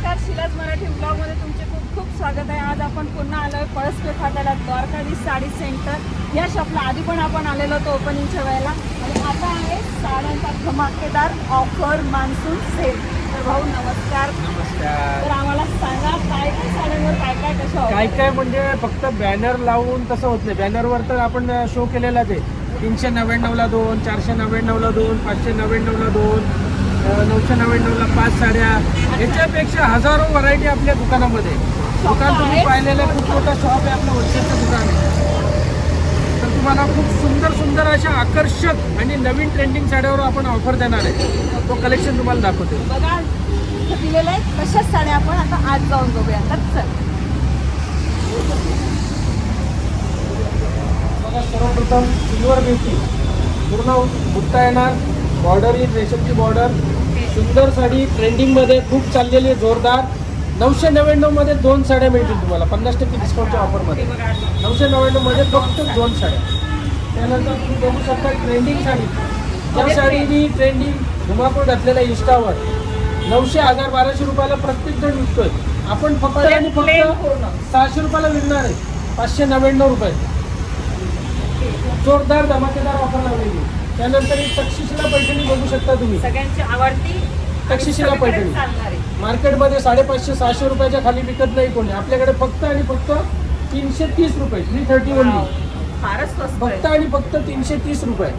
नमस्कार शिलाज मराठी ब्लॉगमध्ये तुमचे खूप खूप स्वागत आहे. आज आपण पुन्हा आलोय पळसपे फाट्याला द्वारकाधीश साडी सेंटर. या शॉपला आधी पण आपण आलेलो होतो ओपनिंगच्या वेळेला. आणि आता आहे साड्यांचा धमाकेदार ऑफर मान्सून सेल तर भाऊ नमस्कार. नमस्कार. तर आम्हाला सांगा काय काय साड्यांवर काय काय कसं काय? काय म्हणजे फक्त बॅनर लावून तसं होत नाही. बॅनरवर तर आपण शो केलेलाच आहे. तीनशे नव्याण्णवला दोन चारशे नव्याण्णवला दोन पाचशे नव्याण्णवला दोन. नऊशे नव्याण्णवला पाच साड्या. याच्यापेक्षा हजारो व्हरायटी आपल्या दुकानामध्ये. दुकान तुम्ही. पाहिलेलं खूप मोठं शॉप आहे आपलं होलसेलचं दुकान आहे. तर तुम्हाला खूप सुंदर सुंदर अशा आकर्षक आणि नवीन ट्रेंडिंग साड्यावर आपण ऑफर देणार आहे. तो कलेक्शन तुम्हाला दाखवतो. बघा इथं दिलेलं आहे. तशाच साड्या आपण आता आज जाऊन बघूया. बघा सर्वप्रथम सिल्वर ब्युटी पूर्ण बुट्टा येणार. बॉर्डर ही रेशमची बॉर्डर सुंदर साडी ट्रेंडिंगमध्ये खूप चाललेली आहे जोरदार. नऊशे नव्याण्णवमध्ये दोन साड्या मिळतील तुम्हाला पन्नास टक्के डिस्काउंटच्या ऑफरमध्ये. नऊशे नव्याण्णवमध्ये फक्त दोन साड्या. त्यानंतर तुम्ही बघू शकता ट्रेंडिंग साडी. त्या साडीनी ट्रेंडिंग धुमाकूळ घातलेल्या इंस्टावर नऊशे हजार बाराशे रुपयाला प्रत्येक जण विकतोय. आपण फक्त आणि फक्त. सहाशे रुपयाला विकणार आहे. पाचशे नव्याण्णव रुपये. जोरदार धमाकेदार ऑफर लावलेली त्यानंतर ही तक्षशिला पैठणी बघू शकता तुम्ही सगळ्यांची आवडती तक्षशिला पैठणी. मार्केटमध्ये साडेपाचशे सहाशे रुपयाच्या खाली विकत नाही कोणी आपल्याकडे फक्त आणि फक्त तीनशे तीस रुपये थ्री थर्टी फारच स्वस्त फक्त. आणि फक्त तीनशे तीस रुपये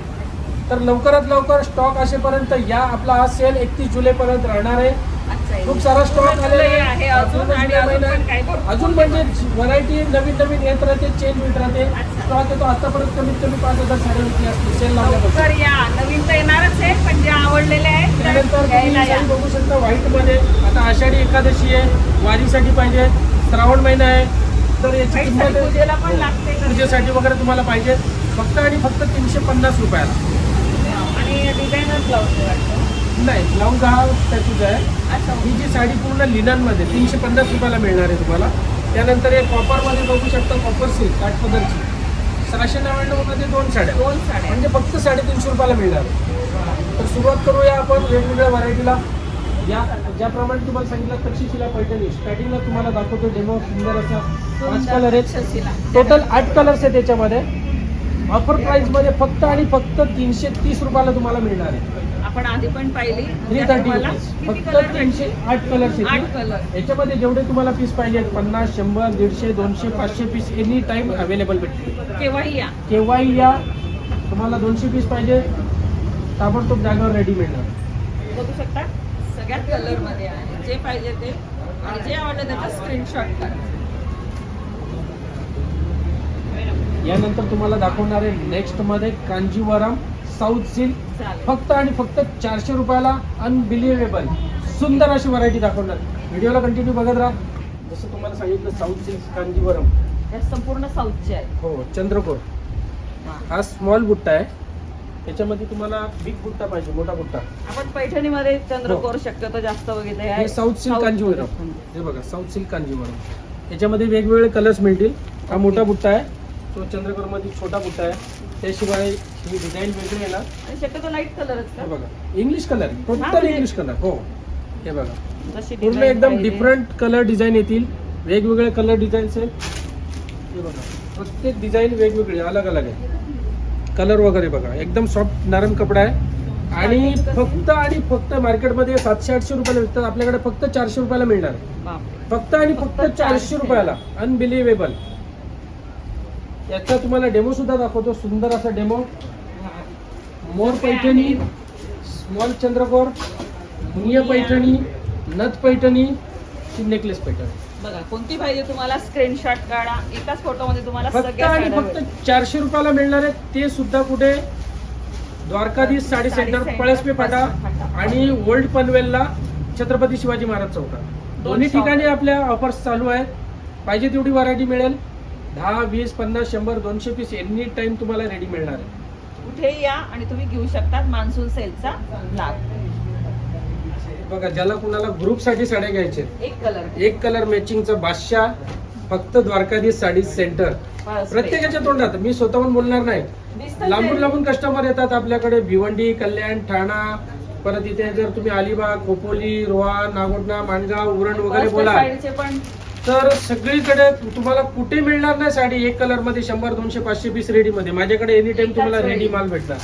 तर लवकरात लवकर स्टॉक असेपर्यंत या आपला हा सेल एकतीस जुलैपर्यंत राहणार आहे. खूप सारा स्टॉक आलेला आहे. अजून आणि अजून म्हणजे व्हरायटी नवीन नवीन येत राहते चेंज होत राहते. स्टॉक येतो आतापर्यंत कमीत कमी पाच हजार साड्या विकली असते सेल लावल्यापासून लवकर या नवीन तर येणारच आहे पण जे आवडलेले आहेत त्यानंतर बघू शकता व्हाईटमध्ये. आता आषाढी एकादशी आहे वारीसाठी पाहिजे श्रावण महिना आहे. तर याची किंमत हो. पूजेसाठी वगैरे तुम्हाला पाहिजे. फक्त आणि फक्त तीनशे पन्नास रुपयाला. आणि डिझायनर ब्लाऊज वाटतं. नाही ब्लाऊज हा त्याचीच आहे. अच्छा. ही जी साडी पूर्ण लिननमध्ये तीनशे पन्नास रुपयाला मिळणार आहे तुम्हाला. त्यानंतर एक कॉपरमध्ये बघू शकता कॉपर सिल्क काठपदरची सहाशे नव्याण्णवमध्ये दोन साड्या. दोन साड्या. म्हणजे फक्त साडेतीनशे रुपयाला मिळणार आहे. तर सुरुवात करूया आपण वेगवेगळ्या व्हरायटीला या ज्याप्रमाणे तुम्हाला सांगितलं तक्षशिला पैठणी. स्टार्टिंगला तुम्हाला दाखवतो डेमो सुंदर असा पाच कलर आहेत. टोटल आठ कलर्स आहेत त्याच्यामध्ये ऑफर प्राइसमध्ये फक्त आणि फक्त तीनशे तीस रुपयाला तुम्हाला मिळणार आहे. आपण आधी पण पाहिली. थ्री त्यात थर्टी रुपीज फक्त तीनशे? आठ कलर्स आठ आहेत कलर याच्यामध्ये जेवढे तुम्हाला पीस पाहिजेत पन्नास शंभर दीडशे दोनशे पाचशे पीस एनी टाइम अवेलेबल भेटतील. केव्हाही या. केव्हाही या. तुम्हाला दोनशे पीस पाहिजे. ताबडतोब जागेवर रेडी मिळणार. बघू शकता सगळ्यात कलरमध्ये आहे. जे पाहिजे ते. आणि जे आवडलं त्याचा स्क्रीनशॉट करा यानंतर तुम्हाला दाखवणार आहे नेक्स्टमध्ये कांजीवरम साऊथ सिल्क फक्त आणि फक्त चारशे रुपयाला अनबिलिव्हेबल सुंदर अशी व्हरायटी दाखवणार. व्हिडिओला कंटिन्यू बघत राहा. जसं तुम्हाला सांगितलं साऊथ सिल्क कांजीवरम. हे संपूर्ण साऊथचे आहे. हो चंद्रकोर. हा. स्मॉल बुट्टा आहे. त्याच्यामध्ये तुम्हाला बिग बुट्टा पाहिजे मोठा बुट्टा. आपण पैठणीमध्ये चंद्रकोर शक्यतो जास्त बघितलं हो. हे साऊथ सिल्क कांजीवरम. हे बघा साऊथ सिल्क कांजीवरम. याच्यामध्ये वेगवेगळे कलर्स मिळतील. हा मोठा बुट्टा आहे. तो चंद्रकोरमध्ये छोटा बुट्टा आहे. त्याशिवाय ही डिझाईन वेगळी आहे ना. आणि शक्यतो लाइट कलरच हे का बघा इंग्लिश कलर टोटल म्हणजे- इंग्लिश कलर हो. हे बघा. जशी पूर्ण design एकदम पाहिजे. डिफरंट कलर डिझाईन येतील. वेगवेगळे कलर डिझाईन्स आहेत. हे बघा. प्रत्येक डिझाईन वेगवेगळी अलग अलग आहे. कलर वगैरे बघा. एकदम सॉफ्ट नरम कपडा आहे. आणि फक्त आणि फक्त मार्केटमध्ये सातशे आठशे रुपयाला विकतात. आपल्याकडे फक्त चारशे रुपयाला मिळणार. आहे. बापरे. फक्त आणि फक्त फक्त चारशे. 400 रुपयाला. अनबिलिव्हेबल याचा तुम्हाला डेमो सुद्धा दाखवतो. सुंदर असा डेमो मोर पैठणी स्मॉल चंद्रकोर भुनिया पैठणी नथ पैठणी नेकलेस पैठणी. बघा कोणती पाहिजे तुम्हाला? स्क्रीनशॉट काढा. एकाच फोटो मध्ये तुम्हाला फक्त सगळ्या आणि साड्या फक्त. चारशे रुपयाला मिळणार आहे ते सुद्धा कुठे? द्वारकाधीश साडी साडी सेंटर सेंटर, पळसपे फाटा पळसपे फाटा. आणि ओल्ड पनवेलला छत्रपती शिवाजी महाराज चौकात. दोन दोन्ही. ठिकाणी आपल्या ऑफर्स चालू आहेत. पाहिजे तेवढी व्हरायटी मिळेल. दहा वीस पन्नास शंभर दोनशे पीस एनी टाइम तुम्हाला रेडी मिळणार आहे. कुठेही या आणि तुम्ही घेऊ शकतात मान्सून सेलचा लाभ. बघा ज्याला कुणाला ग्रुपसाठी साड्या घ्यायच्या आहेत, एक कलर एक कलर मॅचिंगचा बादशाह फक्त द्वारकाधीश साडी सेंटर प्रत्येकाच्या तोंडात मी स्वतःहून बोलणार नाही. लांबून लांबून कस्टमर येतात आपल्याकडे भिवंडी कल्याण ठाणा परत इथे जर तुम्ही अलिबाग खोपोली रोहा नागोटणा माणगाव उरण वगैरे बोला पण तर सगळीकडे तुम्हाला कुठे मिळणार नाही साडी एक कलरमध्ये शंभर दोनशे पाचशे पीस रेडी मध्ये माझ्याकडे एनी टाइम तुम्हाला रेडी. माल भेटणार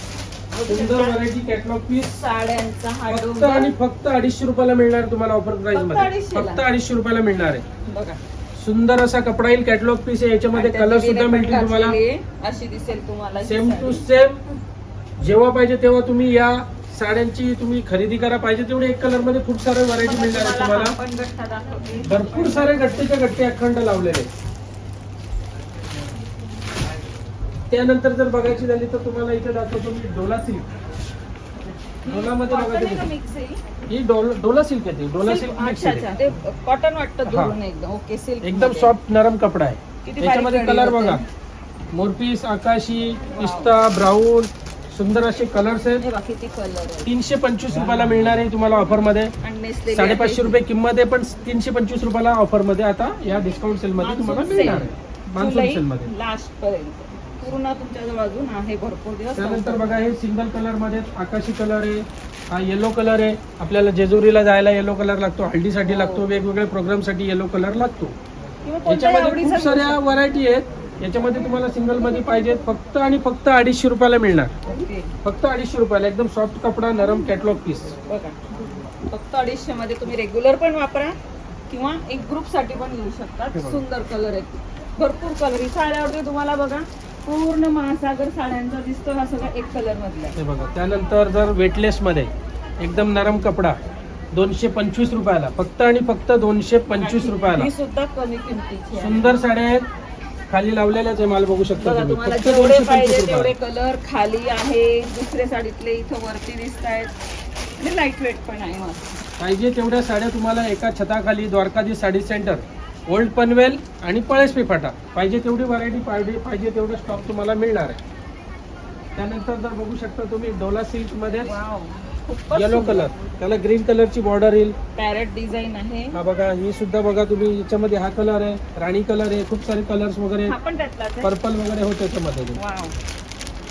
सुंदर व्हरायटी कॅटलॉग पीस साड्यांचा हा फक्त डोंगर. आणि फक्त अडीचशे रुपयाला मिळणार तुम्हाला ऑफर प्राइस फक्त मध्ये 250 ला? फक्त अडीचशे रुपयाला मिळणार आहे बघा सुंदर असा कपडा येईल कॅटलॉग पीस आहे याच्यामध्ये आणि कलर त्याची सुद्धा मिळतील तुम्हाला आहे. अशी दिसेल तुम्हाला ही सेम टू साडी. सेम जेव्हा पाहिजे तेव्हा तुम्ही या साड्यांची तुम्ही खरेदी करा पाहिजे तेवढे एक कलरमध्ये खूप सारे व्हरायटी बघा, मिळणार आहे तुम्हाला. भरपूर सारे गट्टेच्या गट्टे अखंड लावलेले. त्यानंतर जर बघायची झाली तर तुम्हाला इथे दाखवतो मी डोला सिल्क डोलामध्ये Cotton बघा आहे का तुम्ही. mix आहे? ही डोल डोला सिल्क आहे ती. डोला? सिल्क मिक्स कॉटन वाटतं. दुरून एकदम ओके सिल्क एकदम सॉफ्ट नरम कपडा आहे त्याच्यामध्ये कलर बघा. मोरपीस आकाशी पिस्ता ब्राऊन सुंदर असे कलर्स आहेत. हे बघा किती कलर आहे तीनशे पंचवीस रुपयाला मिळणार आहे तुम्हाला ऑफरमध्ये आणि नेसलेली साडेपाचशे. रुपये किंमत आहे पण तीनशे पंचवीस रुपयाला ऑफरमध्ये आता या डिस्काउंट सेल मध्ये तुम्हाला मिळणार. आहे. मान्सून सेल मध्ये. लास्ट पर्यंत पूर्ण तुमच्या अजून आहे भरपूर दिवस. त्यानंतर बघा हे सिंगल कलरमध्ये आकाशी कलर आहे हा येलो कलर आहे. आपल्याला जेजुरीला जायला येलो कलर लागतो हळदीसाठी हो. लागतो वेगवेगळ्या प्रोग्रामसाठी येलो कलर लागतो. किंवा कोणत्या याच्यामध्ये आवडीचा खूप साऱ्या व्हरायटी आहेत. याच्यामध्ये तुम्हाला सिंगलमध्ये पाहिजेत फक्त आणि फक्त अडीचशे रुपयाला मिळणार. फक्त अडीचशे रुपयाला एकदम सॉफ्ट कपडा नरम कॅटलॉग पीस बघा. फक्त अडीचशे मध्ये तुम्ही रेग्युलर पण वापरा किंवा एक ग्रुपसाठी पण घेऊ बघा. सुंदर कलर आहेत. भरपूर कलर ही साड्यावरती तुम्हाला बघा पूर्ण महासागर साड्यांचा दिसतो हा सगळा एक कलर मधला. बघा. त्यानंतर जर वेटलेस मध्ये एकदम नरम कपडा दोनशे पंचवीस रुपयाला फक्त आणि फक्त दोनशे पंचवीस रुपयाला. ही सुद्धा कमी सुंदर साड्या आहेत. खाली लावलेल्याच आहे माल बघू शकता बघा तुम्ही. तुम्हाला फक्त जेवढे दोनशे पाहिजे पंचवीस तेवढे कलर खाली आहे दुसऱ्या साडीतले इथं वरती दिसत आहेत लाइट वेट पण आहे मस्त पाहिजे तेवढ्या साड्या तुम्हाला एका छताखाली द्वारकाधी साडी सेंटर ओल्ड पनवेल आणि पळसपी फाटा पाहिजे तेवढी व्हरायटी पाहिजे पाहिजे तेवढं स्टॉक तुम्हाला मिळणार आहे. त्यानंतर जर बघू शकता तुम्ही डोला सिल्कमध्ये वाव खूपच येलो कलर त्याला ग्रीन कलरची बॉर्डर येईल. पॅरेट डिझाईन आहे. हा बघा ही सुद्धा बघा तुम्ही याच्यामध्ये हा कलर आहे राणी कलर आहे खूप सारे कलर्स वगैरे हा पण त्यातलाच आहे. पर्पल वगैरे होते त्याच्यामध्ये वाव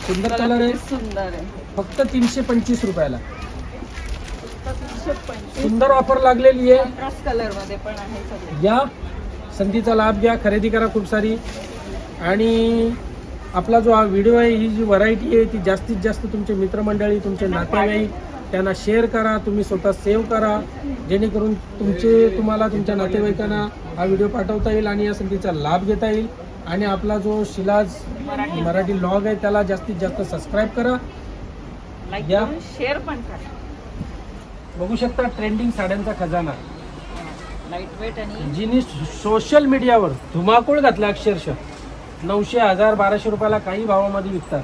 सुंदर कलर आहे. सुंदर आहे. फक्त तीनशे पंचवीस रुपयाला. तीनशे पंचवीस. सुंदर ऑफर लागलेली आहे. कॉन्ट्रास्ट कलरमध्ये पण आहे सगळे. या. संधीचा लाभ घ्या खरेदी करा खूप सारी. आणि आपला जो हा व्हिडिओ आहे ही जी व्हरायटी आहे ती जास्तीत जास्त तुमचे मित्रमंडळी तुमचे नातेवाईक त्यांना शेअर करा तुम्ही स्वतः सेव्ह करा. जेणेकरून तुमचे तुम्हाला तुमच्या नातेवाईकांना हा व्हिडिओ पाठवता येईल आणि या संधीचा लाभ घेता येईल. आणि आपला जो शिलाज मराठी. लॉग आहे त्याला जास्तीत जास्त सबस्क्राईब करा. या. शेअर पण करा. बघू शकता ट्रेंडिंग साड्यांचा खजाना. लाइट वेट आणि जिनी सोशल मीडियावर धुमाकूळ घातला अक्षरशः. नऊशे हजार बाराशे रुपयाला काही भावामध्ये विकतात.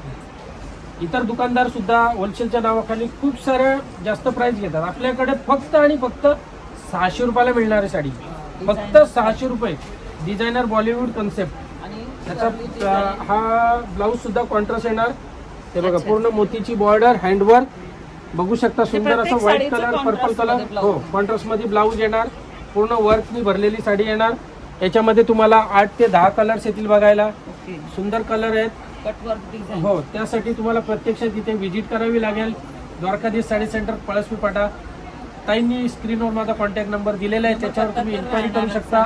इतर दुकानदार सुद्धा होलसेलच्या नावाखाली खूप साऱ्या जास्त प्राइस घेतात. आपल्याकडे फक्त आणि फक्त सहाशे रुपयाला मिळणारी साडी. फक्त सहाशे रुपये. डिझायनर बॉलिवूड कन्सेप्ट त्याचा design. हा ब्लाऊज सुद्धा कॉन्ट्रास्ट येणार. ते बघा. पूर्ण मोतीची बॉर्डर हँडवर्क बघू शकता सुंदर असं व्हाईट कलर पर्पल कलर. हो कॉन्ट्रास्टमध्ये ब्लाऊज येणार. पूर्ण वर्कनी भरलेली साडी येणार. याच्यामध्ये तुम्हाला आठ ते दहा कलर्स येतील बघायला. सुंदर कलर आहेत. कटवर्क डिझाईन हो त्यासाठी तुम्हाला प्रत्यक्षात इथे व्हिजिट करावी लागेल. द्वारकाधीश साडी सेंटर पळसपी पाटा ताईंनी स्क्रीनवर माझा कॉन्टॅक्ट नंबर दिलेला आहे त्याच्यावर तुम्ही इन्क्वायरी करू शकता.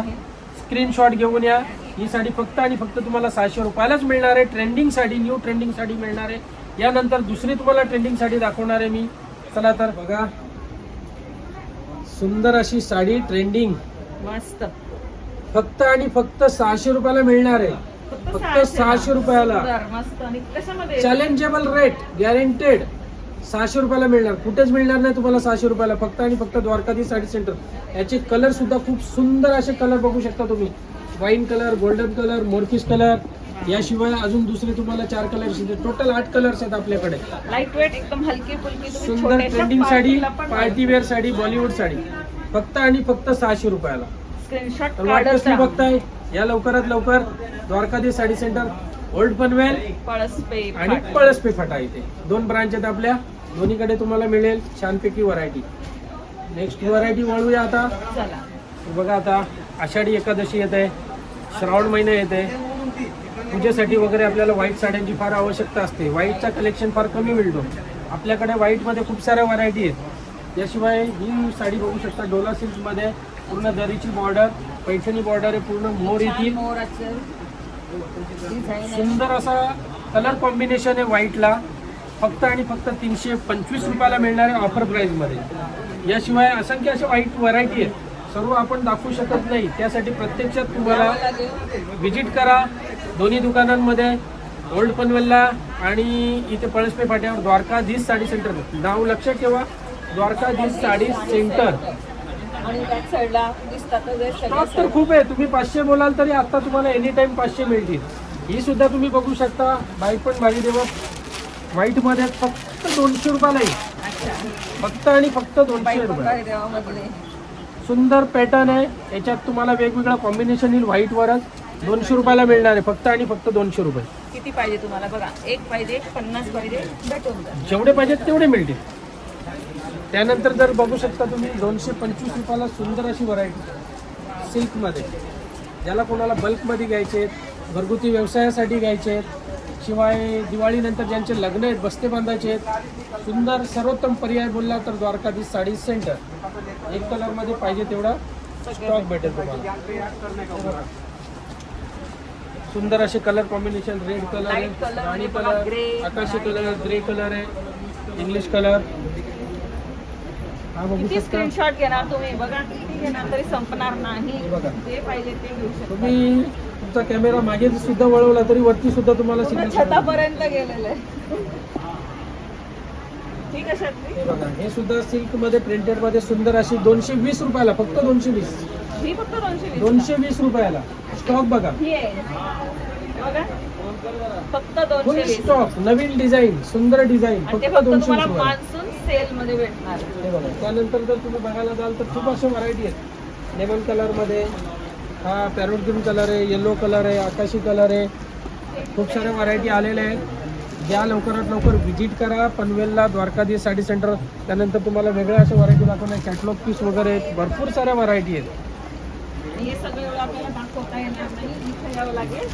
स्क्रीनशॉट घेऊन या. ही साडी फक्त आणि फक्त तुम्हाला सहाशे रुपयालाच मिळणार आहे. Trending sari new trending sari मिळणार आहे. यानंतर दुसरी तुम्हाला ट्रेंडिंग साडी दाखवणार आहे मी. चला तर बघा. सुंदर अशी साडी ट्रेंडिंग मस्त. फक्त आणि फक्त सहाशे रुपयाला मिळणार आहे. फक्त सहाशे रुपयाला. सुंदर, मस्त. आणि कशामध्ये? चॅलेंजेबल रेट गॅरंटेड सहाशे रुपयाला मिळणार. कुठेच मिळणार नाही तुम्हाला सहाशे रुपयाला. फक्त आणि फक्त द्वारकाधीश साडी सेंटर याचे कलर सुद्धा खूप सुंदर असे कलर बघू शकता तुम्ही. वाईन कलर गोल्डन कलर मोरफिस कलर याशिवाय अजून दुसरे तुम्हाला चार कलर्स टोटल आठ कलर्स आहेत आपल्याकडे. लाइट वेट एकदम हलकी फुलकी सुंदर ट्रेंडिंग साडी party ला पण party wear sari Bollywood sari. फक्त आणि फक्त सहाशे रुपयाला. स्क्रीनशॉट तर वाट काढत कसली राहा. बघताय? या लवकरात लवकर द्वारकाधीश साडी सेंटर ओल्ड पनवेल पळसपे आणि फाटा. पळसपे फाटा इथे. दोन ब्रांच आहेत आपल्या. दोन्हीकडे तुम्हाला मिळेल छानपैकी व्हरायटी नेक्स्ट व्हरायटी वळूया आता. चला. बघा आता आषाढी एकादशी येत आहे श्रावण महिना येत. आहे पूजेसाठी वगैरे आपल्याला व्हाईट साड्यांची फार आवश्यकता असते. व्हाईटचा कलेक्शन फार कमी मिळतो. आपल्याकडे व्हाईटमध्ये खूप साऱ्या व्हरायटी आहेत. याशिवाय ही साडी बघू शकता डोला सिल्कमध्ये पूर्ण दरीची बॉर्डर पैठणी बॉर्डर आहे पूर्ण मोर येतील. सुंदर असा कलर कॉम्बिनेशन आहे व्हाईटला फक्त आणि फक्त तीनशे पंचवीस रुपयाला मिळणार आहे ऑफर प्राईजमध्ये याशिवाय असंख्य अशा व्हाईट व्हरायटी आहेत. सर्व आपण दाखवू शकत नाही. त्यासाठी प्रत्यक्षात तुम्हाला. व्हिजिट करा. दोन्ही दुकानांमध्ये ओल्ड पनवेलला आणि इथे पळसपे फाट्यावर द्वारकाधीश साडी सेंटर नाव लक्षात ठेवा. द्वारकाधीश साडी सेंटर आणि बॅक साईडला दिसतात स्टॉक तर खूप आहे. तुम्ही पाचशे बोलाल तरी आता तुम्हाला एनी टाइम पाचशे मिळतील. ही सुद्धा तुम्ही बघू शकता. बाईक पण भारी देवा व्हाईटमध्ये फक्त दोनशे रुपयाला येईल फक्त आणि फक्त दोनशे रुपये सुंदर पॅटर्न आहे. याच्यात तुम्हाला वेगवेगळं कॉम्बिनेशन येईल व्हाईटवरच दोनशे रुपयाला मिळणार आहे. फक्त आणि फक्त दोनशे रुपये. किती पाहिजे तुम्हाला? बघा एक पाहिजे पन्नास पाहिजे भेटून जेवढे पाहिजेत तेवढे मिळतील. त्यानंतर जर बघू शकता तुम्ही दोनशे पंचवीस रुपयाला सुंदर अशी व्हरायटी सिल्कमध्ये. ज्याला कोणाला बल्कमध्ये घ्यायचे आहेत घरगुती व्यवसायासाठी घ्यायचे आहेत शिवाय दिवाळीनंतर ज्यांचे लग्न आहेत बस्ते बांधायचे आहेत सुंदर सर्वोत्तम पर्याय बोलला तर द्वारकाधीश साडी सेंटर एक कलरमध्ये पाहिजे तेवढा स्टॉक भेटेल तुम्हाला. सुंदर असे कलर कॉम्बिनेशन रेड कलर आहे राणी कलर आकाशी कलर ग्रे कलर आहे इंग्लिश कलर किती स्क्रीनशॉट घेणार तुम्ही? बघा किती घेणार तरी संपणार नाही. हे बघा. जे पाहिजे ते घेऊ शकता. तुम्ही तुमचा कॅमेरा मागे सुद्धा वळवला तरी वरती सुद्धा तुम्हाला पूर्ण छतापर्यंत गेलेलं आहे. ठीक आहे हे बघा हे सुद्धा सिल्कमध्ये प्रिंटेडमध्ये सुंदर अशी दोनशे वीस रुपयाला फक्त दोनशे वीस. ही फक्त दोनशे वीस दोनशे वीस रुपयाला. स्टॉक बघा. ही. आहे बघा. फक्त फुल दोनशे वीस. स्टॉक नवीन डिझाईन सुंदर डिझाईन आणि ते फक्त फक्त दोनशे तुम्हाला रुपयाला. मान्सून भेटणार. हे बघा. त्यानंतर जर तुम्ही बघायला जाल तर खूप अशा व्हरायटी आहेत. लेमन कलरमध्ये हा पॅरोट ग्रीन कलर आहे येलो कलर आहे आकाशी कलर आहे. खूप साऱ्या व्हरायटी आलेल्या आहेत. ज्या लवकरात लवकर व्हिजिट करा. पनवेलला द्वारकाधीश साडी सेंटर त्यानंतर तुम्हाला वेगळ्या अशा व्हरायटी दाखवणार कॅटलॉग पीस वगैरे आहेत. भरपूर साऱ्या व्हरायटी आहेत. हे सगळं आपल्याला दाखवता येणार नाही. इथे यावं लागेल.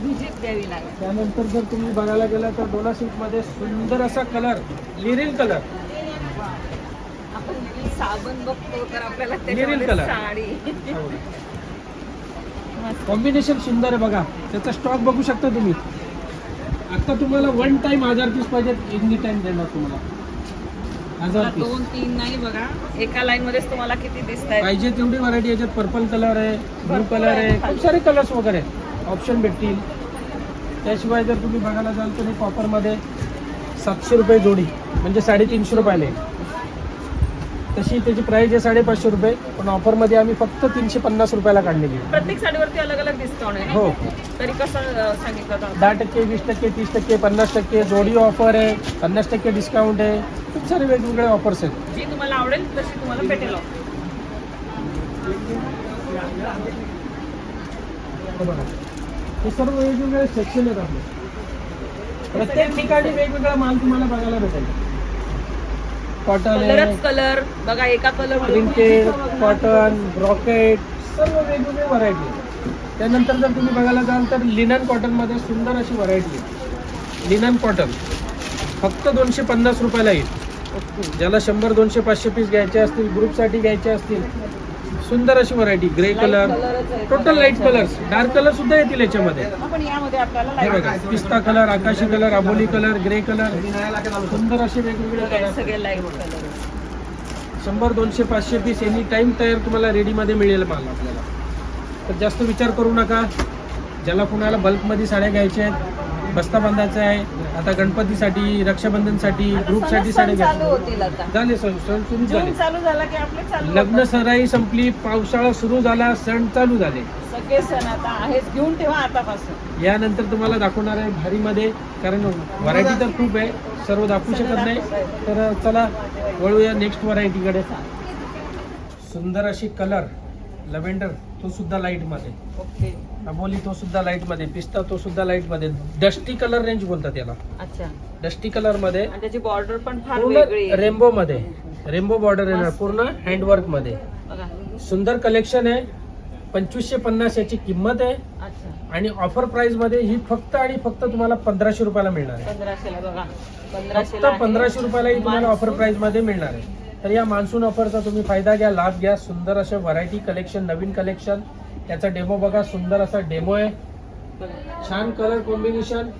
व्हिजिट द्यावी लागेल. त्यानंतर जर तुम्ही बघायला गेला तर डोला सिल्कमध्ये सुंदर असा कलर लिरिल कलर. आपण साबण बघतो तर आपल्याला त्याच्यामध्ये color. साडी. मस्त. कॉम्बिनेशन सुंदर आहे बघा. त्याचा स्टॉक बघू शकता तुम्ही. आता तुम्हाला वन टाइम हजार पीस पाहिजेत. एनी टाइम देणार तुम्हाला. हजार पीस दोन तीन नाही बघा. एका लाईन मध्येच तुम्हाला किती दिसत आहेत पाहिजे तेवढी व्हरायटी याच्यात पर्पल कलर आहे ब्लू भरपूर कलर आहे. आहे. खूप सारे कलर्स वगैरे. ऑप्शन भेटतील. त्याशिवाय जर तुम्ही बघायला जाल तर हे कॉपरमध्ये सातशे रुपये जोडी म्हणजे साडेतीनशे रुपयाला तशी त्याची प्राईस आहे साडेपाचशे रुपये पण ऑफरमध्ये आम्ही फक्त तीनशे पन्नास रुपयाला काढलेली आहे. प्रत्येक साडीवरती अलग अलग डिस्काउंट आहे हो? तरी कसं सांगितलं दहा टक्के वीस टक्के तीस टक्के पन्नास टक्के जोडी ऑफर आहे पन्नास टक्के डिस्काउंट आहे. खूप सारे वेगवेगळे ऑफर्स आहेत. जी तुम्हाला आवडेल तशी तुम्हाला भेटेल बघा. हे सर्व वेगवेगळे सेक्शन आहेत आपले. प्रत्येक ठिकाणी वेगवेगळा माल तुम्हाला बघायला भेटेल. कॉटन कलरच कलर बघा एका कलर प्रिंटेड कॉटन ब्रॉकेट सर्व वेगवेगळे व्हरायटी त्यानंतर जर तुम्ही बघायला जाल तर लिनन कॉटनमध्ये सुंदर अशी व्हरायटी आहे. लिनन कॉटन फक्त दोनशे पन्नास रुपयाला येईल. ज्याला शंभर दोनशे पाचशे पीस घ्यायचे असतील ग्रुपसाठी घ्यायचे असतील सुंदर अशी variety grey colour total light colours dark colour सुद्धा येतील याच्यामध्ये. हे बघा पिस्ता कलर आकाशी कलर आबोली कलर ग्रे कलर सुंदर असे वेगवेगळे शंभर दोनशे पाचशे पीस एनी टाइम तयार तुम्हाला रेडीमध्ये मिळेल माल आपल्याला. तर जास्त विचार करू नका. ज्याला कुणाला बल्कमध्ये साड्या घ्यायच्या आहेत बस्ता बांधायचा आहे. आता गणपतीसाठी रक्षाबंधनसाठी ग्रुपसाठी साड्या चालू होतील आता. झाले सण सण सुरू झाले. जून चालू झाला की आपले चालू लग्न होतात. सराई संपली पावसाळा सुरू झाला सण चालू झाले. सगळे सण आता आहेच घेऊन ठेवा आतापासून. यानंतर तुम्हाला दाखवणार आहे भारीमध्ये कारण व्हरायटी तर खूप आहे सर्व दाखवू शकत नाही. तर चला वळूया नेक्स्ट व्हरायटीकडे सुंदर अशी कलर लव्हेंडर तो सुद्धा लाईटमध्ये ओके अबोली तो सुद्धा लाईटमध्ये पिस्ता तो सुद्धा लाईटमध्ये डस्टी कलर रेंज बोलतात याला. अच्छा. डस्टी कलरमध्ये आणि त्याची बॉर्डर पण फार वेगळी पूर्ण आहे. रेम्बोमध्ये रेम्बो बॉर्डर येणार मस्त. पूर्ण हँडवर्कमध्ये बघा. सुंदर कलेक्शन आहे. पंचवीसशे पन्नास याची किंमत आहे. अच्छा. आणि ऑफर प्राइसमध्ये ही फक्त आणि फक्त तुम्हाला पंधराशे रुपयाला मिळणार आहे. पंधराशेला बघा. फक्त पंधराशेला आहे. पंधराशे रुपयाला ही तुम्हाला ऑफर मान्सून प्राइसमध्ये मिळणार आहे. तर या मान्सून ऑफरचा तुम्ही फायदा घ्या लाभ घ्या. सुंदर असे व्हरायटी कलेक्शन नवीन कलेक्शन त्याचा डेमो बघा सुंदर असा डेमो आहे. छान कलर कॉम्बिनेशन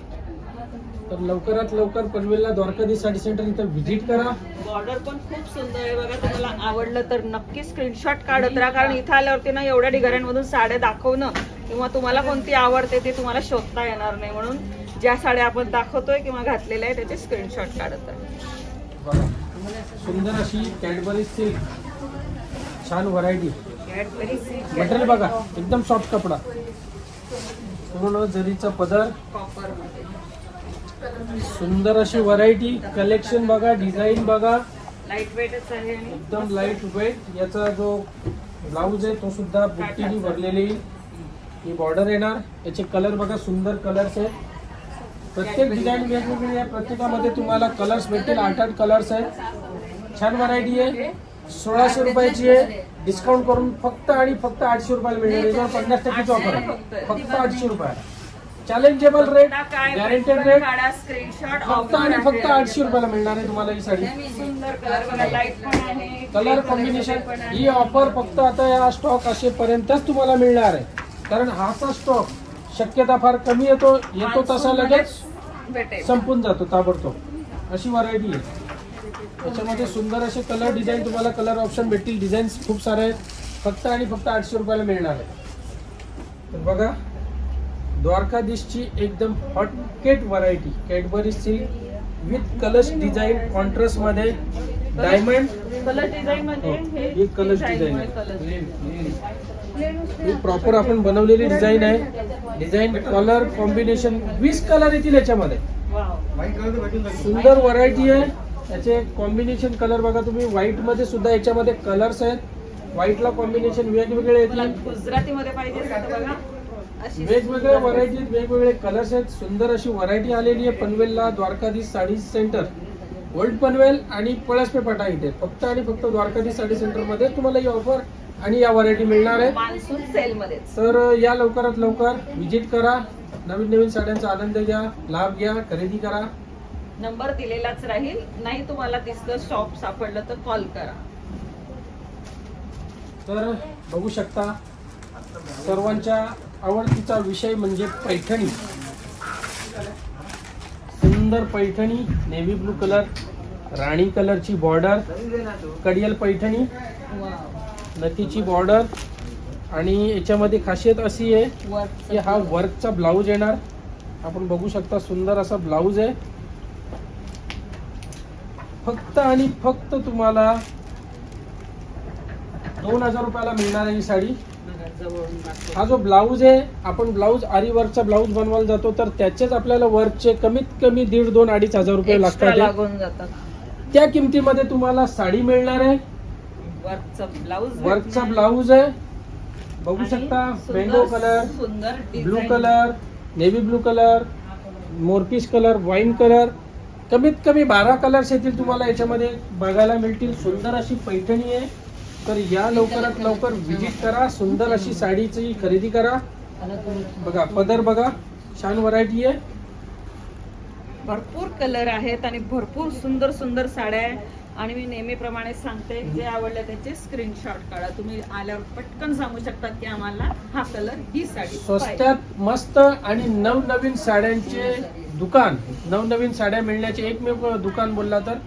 तर लवकरात लवकर पनवेलला द्वारकाधीश साडी सेंटर इथं व्हिजिट करा. बॉर्डर पण खूप सुंदर आहे बघा तुम्हाला आवडलं तर नक्की स्क्रीनशॉट काढत राहा. कारण इथं आल्यावरती ना एवढ्या ठिकाणांमधून साड्या दाखवणं किंवा तुम्हाला कोणती आवडते ते तुम्हाला शोधता येणार नाही. म्हणून ज्या साड्या आपण दाखवतोय किंवा घातलेल्या आहे त्याचे स्क्रीनशॉट काढत राहा. सुंदर अशी कॅडबरी सिल्क. छान व्हरायटी मटेरियल बघा एकदम सॉफ्ट कपडा. पूर्ण जरीचा पदर. सुंदर अशी व्हरायटी कलेक्शन बघा डिझाईन बघा. लाइट वेटच आहे एकदम लाइट वेट याचा जो ब्लाऊज आहे तो सुद्धा बुट्टीने भरलेली. ही बॉर्डर येणार. याचे कलर बघा सुंदर कलर्स आहेत. प्रत्येक डिझाईन वेगवेगळी आहे. प्रत्येकामध्ये तुम्हाला कलर्स भेटतील. आठ आठ कलर्स आहेत छान व्हरायटी आहे. सोळाशे रुपयाची आहे. डिस्काउंट करून फक्त आणि फक्त आठशे रुपयाला मिळणार याच्यावर पन्नास टक्केची ऑफर आहे. फक्त आठशे रुपये challengeable rate guaranteed rate screenshot फक्त आणि फक्त आठशे रुपयाला मिळणार आहे तुम्हाला ही साडी. कलर कॉम्बिनेशन ही ऑफर फक्त आता या स्टॉक असेपर्यंतच तुम्हाला मिळणार आहे. कारण हाचा स्टॉक शक्यता फार कमी येतो येतो तसा लगेच. भेटेल. संपून जातो ताबडतोब. अशी व्हरायटी आहे. त्याच्यामध्ये सुंदर असे कलर डिझाईन तुम्हाला कलर ऑप्शन भेटतील. डिझाईन्स खूप सारे आहेत. फक्त आणि फक्त आठशे रुपयाला मिळणार आहे. तर बघा द्वारकाधीशची एकदम hotcake variety Cadbury silk with colours design कॉन्ट्रास्टमध्ये diamond colour design मध्ये हो, डिझाईन ही प्रॉपर आपण बनवलेली डिझाईन आहे. डिझाईन कलर कॉम्बिनेशन वीस कलर येतील याच्यामध्ये. सुंदर व्हरायटी आहे. याचे कॉम्बिनेशन कलर बघा तुम्ही. व्हाईटमध्ये सुद्धा याच्यामध्ये कलर्स आहेत. व्हाईटला कॉम्बिनेशन वेगवेगळे तुला येतील गुजराती मध्ये पाहिजे असेल तर बघा. अशी वेगवेगळ्या व्हरायटीत वेगवेगळे कलर्स आहेत. सुंदर अशी व्हरायटी आलेली आहे. पनवेलला द्वारकाधीश साडी सेंटर ओल्ड पनवेल आणि पळसपे पाटा इथे. फक्त आणि फक्त द्वारकाधीश साडी सेंटरमध्ये तुम्हाला ही ऑफर आणि या व्हरायटी मिळणार आहे. मान्सून सेल मध्येच. तर या लवकरात लवकर विजिट करा. नवीन नवीन साड्यांचा आनंद घ्या लाभ घ्या खरेदी करा. नंबर दिलेलाच राहील. नाही तुम्हाला दिसलं शॉप सापडलं तर कॉल करा. तर बघू शकता सर्वांच्या आवडतीचा विषय म्हणजे पैठणी. सुंदर पैठणी नेव्ही ब्लू कलर राणी कलरची बॉर्डर कडियल पैठणी नथीची बॉर्डर आणि याच्यामध्ये खासियत अशी आहे की हा वर्कचा ब्लाऊज येणार. आपण बघू शकता सुंदर असा ब्लाऊज आहे. फक्त आणि फक्त तुम्हाला दोन हजार रुपयाला मिळणार आहे ही साडी. हा जो ब्लाऊज आहे आपण ब्लाऊज आरी वर्कचा ब्लाऊज बनवायला जातो तर त्याचेच आपल्याला वर्कचे कमीत कमी दीड दोन अडीच हजार रुपये लागतात. त्या किमतीमध्ये तुम्हाला साडी मिळणार आहे. वर्कचा ब्लाऊज वर्कचा ब्लाऊज आहे. बघू शकता मँगो कलर सुंदर blue. Colour navy blue colour मोरपीस colour wine colour कमीत कमी बारा कलर्स येतील तुम्हाला याच्यामध्ये बघायला मिळतील. सुंदर अशी पैठणी आहे. तर या लवकरात लवकर व्हिजिट करा सुंदर अशी साडीची खरेदी करा. बघा पदर बघा छान व्हरायटी आहे. भरपूर कलर आहेत आणि भरपूर सुंदर सुंदर साड्या आहे. आणि मी नेहमीप्रमाणे सांगते जे आवडले त्याचे स्क्रीनशॉट काढा. तुम्ही आल्यावर पटकन सांगू शकता की आम्हाला हा कलर ही साडी पाहिजे. स्वस्त्यात मस्त आणि नवनवीन साड्यांचे दुकान. नवनवीन साड्या मिळण्याचे एकमेव दुकान बोलला तर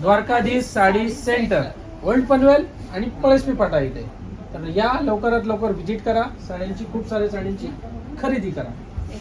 द्वारकाधीश साडी सेंटर ओल्ड पनवेल आणि पळसपी पाटा इथे. तर या लवकरात लवकर व्हिजिट करा. साड्यांची खूप साऱ्या साड्यांची खरेदी करा.